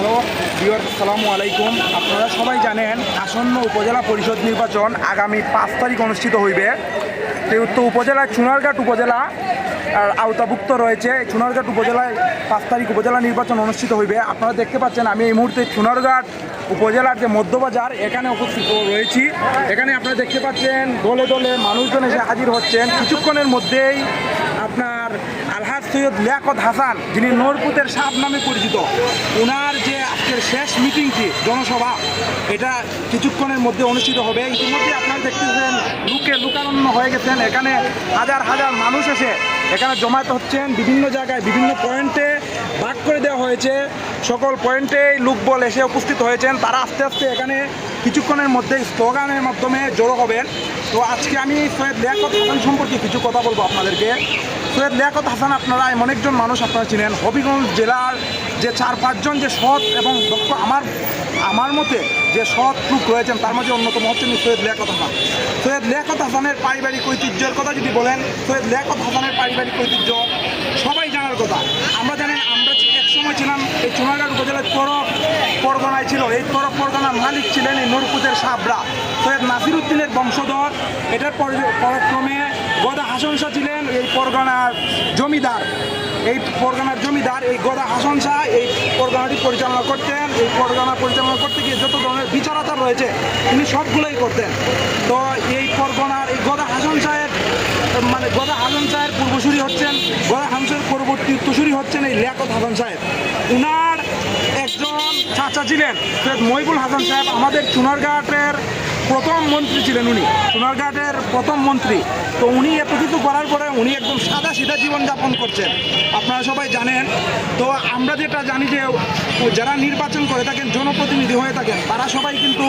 Hello বিওর সালামু আলাইকুম। আপনারা সবাই জানেন, আসন্ন উপজেলা পরিষদ নির্বাচন আগামী পাঁচ তারিখ অনুষ্ঠিত হইবে। যেহেতু উপজেলায় চুনারঘাট উপজেলা, আর আওতাভুক্ত রয়েছে চুনারঘাট উপজেলায় পাঁচ তারিখ উপজেলা নির্বাচন অনুষ্ঠিত হইবে। আপনারা দেখতে পাচ্ছেন, আমি এই মুহূর্তে চুনারঘাট উপজেলার যে মধ্যবাজার, এখানে উপস্থিত রয়েছি। এখানে আপনারা দেখতে পাচ্ছেন, দলে দলে মানুষজন এসে হাজির হচ্ছেন। কিছুক্ষণের মধ্যেই আপনার আলহাজ সৈয়দ লিয়াকত হাসান, যিনি নরপুতের সাপ নামে পরিচিত ওনার যে আজকের শেষ মিটিংটি জনসভা, এটা কিছুক্ষণের মধ্যে অনুষ্ঠিত হবে। ইতিমধ্যে আপনারা দেখতেছেন, লুকে লুকারণ্য হয়ে গেছেন। এখানে হাজার হাজার মানুষ এসে এখানে জমায়েত হচ্ছেন বিভিন্ন জায়গায়, বিভিন্ন পয়েন্টে ভাগ করে দেওয়া হয়েছে। সকল পয়েন্টেই লোকবল এসে উপস্থিত হয়েছেন। তারা আস্তে আস্তে এখানে কিছুক্ষণের মধ্যে স্লোগানের মাধ্যমে জড়ো হবেন। তো আজকে আমি সৈয়দ লিয়াকত হাসান সম্পর্কে কিছু কথা বলব আপনাদেরকে। সৈয়দ লিয়াকত হাসান আপনারা এমন একজন মানুষ আপনারা চিনেন। হবিগঞ্জ জেলার যে চার পাঁচজন যে সৎ এবং দক্ষ আমার আমার মতে যে সৎ লোক রয়েছেন, তার মধ্যে অন্যতম হচ্ছেন সৈয়দ লিয়াকত হাসান। সৈয়দ লিয়াকত হাসানের পারিবারিক ঐতিহ্যের কথা যদি বলেন, সৈয়দ লিয়াকত হাসানের পারিবারিক ঐতিহ্য, সবাই জানার কথা। আমরা জানেন আমরা এক সময় ছিলাম এই চুনারঘাট উপজেলার তরফ পরগনায় ছিল। এই তরফ পরগনার মালিক ছিলেন এই নরপুতের সাবরা। সৈয়দ নাসির উদ্দিনের বংশধর। এটার পরক্রমে গদা হাসন শাহ ছিলেন এই পরগনার জমিদার। এই পরগনার জমিদার, এই গদা হাসন শাহ এই পরগনাটি পরিচালনা করতেন। এই পরগনা পরিচালনা করতে গিয়ে যত ধরনের বিচারাচার রয়েছে, তিনি সবগুলোই করতেন। তো এই পরগনার এই গদা হাসন শাহের মানে গদা হাসান সাহেব পূর্বসূরি হচ্ছেন, গদা হাসানের পরবর্তী উত্তরসূরি হচ্ছেন এই লিয়াকত হাসান সাহেব। উনার একজন চাচা ছিলেন মহিবুল হাসান সাহেব, আমাদের চুনারঘাটের প্রথম মন্ত্রী ছিলেন উনি। চুনারঘাটের প্রথম মন্ত্রী। তো উনি এত কিছু করার পরে উনি একদম সাদা সিধা জীবনযাপন করছেন। আপনারা সবাই জানেন। তো আমরা যেটা জানি যে যারা নির্বাচন করে থাকেন, জনপ্রতিনিধি হয়ে থাকেন, তারা সবাই কিন্তু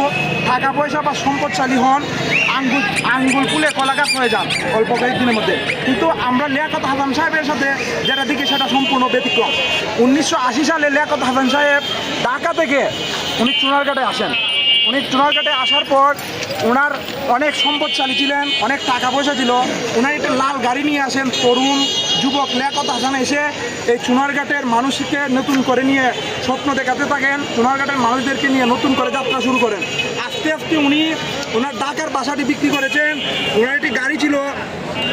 টাকা পয়সা বা সম্পদশালী হন, আঙ্গুল আঙ্গুল ফুলে কলাগাছ হয়ে যান অল্প কয়েকদিনের মধ্যে। কিন্তু আমরা লিয়াকত হাসান সাহেবের সাথে যেটা দেখি সেটা সম্পূর্ণ ব্যতিক্রম। উনিশশো আশি সালে লিয়াকত হাসান সাহেব ঢাকা থেকে উনি চুনারঘাটে আসেন। উনি চুনারঘাটে আসার পর ওনার অনেক সম্পদশালী ছিলেন অনেক টাকা পয়সা ছিল। ওনার একটা লাল গাড়ি নিয়ে আসেন, তরুণ, যুবক লিয়াকত হাসান এসে এই চুনারঘাটের মানুষকে নতুন করে নিয়ে স্বপ্ন দেখাতে থাকেন, চুনারঘাটের মানুষদেরকে নিয়ে নতুন করে যাত্রা শুরু করেন। আস্তে আস্তে উনি ওনার ঢাকার বাসাটি বিক্রি করেছেন। ওনার একটি গাড়ি ছিল,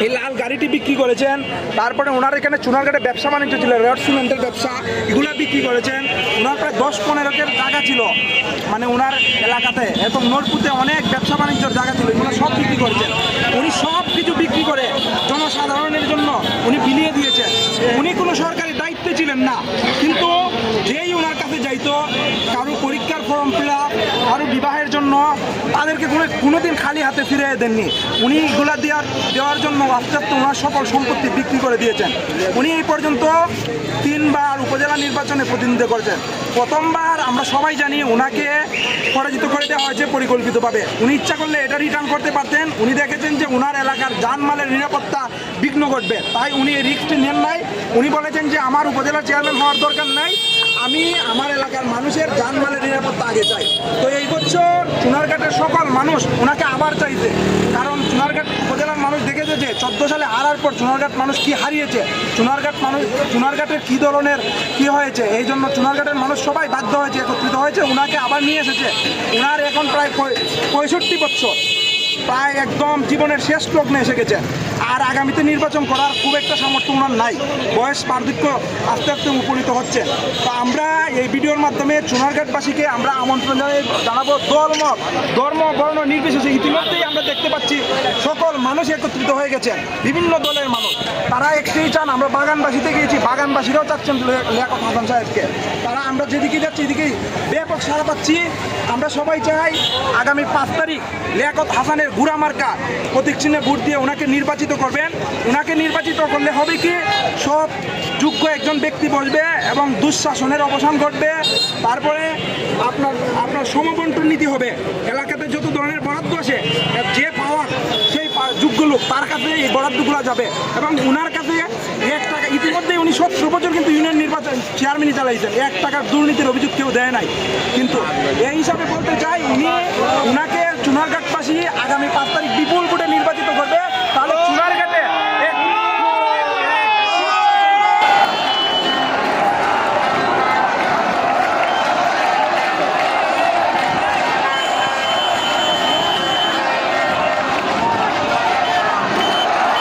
এই লাল গাড়িটি বিক্রি করেছেন। তারপরে ওনার এখানে চুনারঘাটে ব্যবসা বাণিজ্য ছিল, রেড সিমেন্টের ব্যবসা, এগুলো বিক্রি করেছেন। ওনার প্রায় দশ পনেরোকের জায়গা ছিল মানে ওনার এলাকাতে। এবং নোটপুতে অনেক ব্যবসা বাণিজ্যের জায়গা ছিল, এগুলো সব বিক্রি করেছেন। উনি সব কিছু বিক্রি করে জনসাধারণের জন্য উনি বিলিয়ে দিয়েছেন। উনি কোনো সরকারি দায়িত্বে ছিলেন না, কিন্তু যেই ওনার কাছে যাইতো জন্য তাদেরকে কোনো কোনো দিন খালি হাতে ফিরে দেননি। উনি এগুলা দেওয়ার দেওয়ার জন্য আস্তে আস্তে ওনার সকল সম্পত্তি বিক্রি করে দিয়েছেন। উনি এই পর্যন্ত তিনবার উপজেলা নির্বাচনে প্রতিনিধিত্ব করেছেন। প্রথমবার আমরা সবাই জানি ওনাকে পরাজিত করে দেওয়া হয়েছে পরিকল্পিতভাবে। উনি ইচ্ছা করলে এটা রিটার্ন করতে পারতেন। উনি দেখেছেন যে ওনার এলাকার যানমালের নিরাপত্তা বিঘ্ন ঘটবে। তাই উনি এই রিস্কটি নেন নাই। উনি বলেছেন যে আমার উপজেলা চেয়ারম্যান হওয়ার দরকার নাই। আমি আমার এলাকার মানুষের জানমালের নিরাপত্তা আগে চাই। তো এই বছর চুনারঘাটের সকল মানুষ ওনাকে আবার চাইছে। কারণ চুনারঘাট উপজেলার মানুষ দেখেছে যে, চোদ্দ সালে হারার পর চুনারঘাট মানুষ কি হারিয়েছে? চুনারঘাট মানুষ, চুনারঘাটের কী ধরনের কি হয়েছে? এই জন্য চুনারঘাটের মানুষ সবাই বাধ্য হয়েছে, একত্রিত হয়েছে, ওনাকে আবার নিয়ে এসেছে। ওনার এখন প্রায় পঁয়ষট্টি বছর। প্রায় একদম জীবনের শেষ লগ্নে এসে গেছে। আর আগামীতে নির্বাচন করার খুব একটা সামর্থ্য ওনার নাই। বয়স পার্থক্য আস্তে আস্তে উপনীত হচ্ছে। তো আমরা এই ভিডিওর মাধ্যমে চুনারঘাটবাসীকে আমরা আমন্ত্রণ জানাব ধর্ম ধর্ম, বর্ণ, নির্বিশেষে ইতিমধ্যেই আমরা দেখতে পাচ্ছি সকল মানুষ একত্রিত হয়ে গেছেন বিভিন্ন দলের মানুষ। তারা একটি চান, আমরা বাগানবাসীতে গিয়েছি, বাগানবাসীরাও চাচ্ছেন লে- লিয়াকত হাসান সাহেবকে। তারা আমরা যেদিকে যাচ্ছি এদিকেই ব্যাপক সারা পাচ্ছি। আমরা সবাই চাই আগামী পাঁচ তারিখ লিয়াকত হাসানের গুড়া মার্কা প্রতীক চিহ্নে ভোট দিয়ে ওনাকে নির্বাচিত করবেন। ওনাকে নির্বাচিত করলে হবে কি সব যোগ্য একজন ব্যক্তি বসবে এবং দুঃশাসনের অবসান ঘটবে। তারপরে আপনার আপনার সমবন্টন নীতি হবে। এলাকাতে যত ধরনের বরাদ্দ আসে যে পাওয়ার, সেই যোগ্য লোক, তার কাছে এই বরাদ্দগুলো যাবে। এবং ওনার কাছে এক টাকা, ইতিমধ্যে উনি সত্তর বছর কিন্তু ইউনিয়ন নির্বাচন চেয়ারম্যানই চালাইছেন। এক টাকার দুর্নীতির অভিযোগ কেউ দেয় নাই। কিন্তু এই হিসাবে বলতে চাই, উনি ওনাকে கூல்குட்டை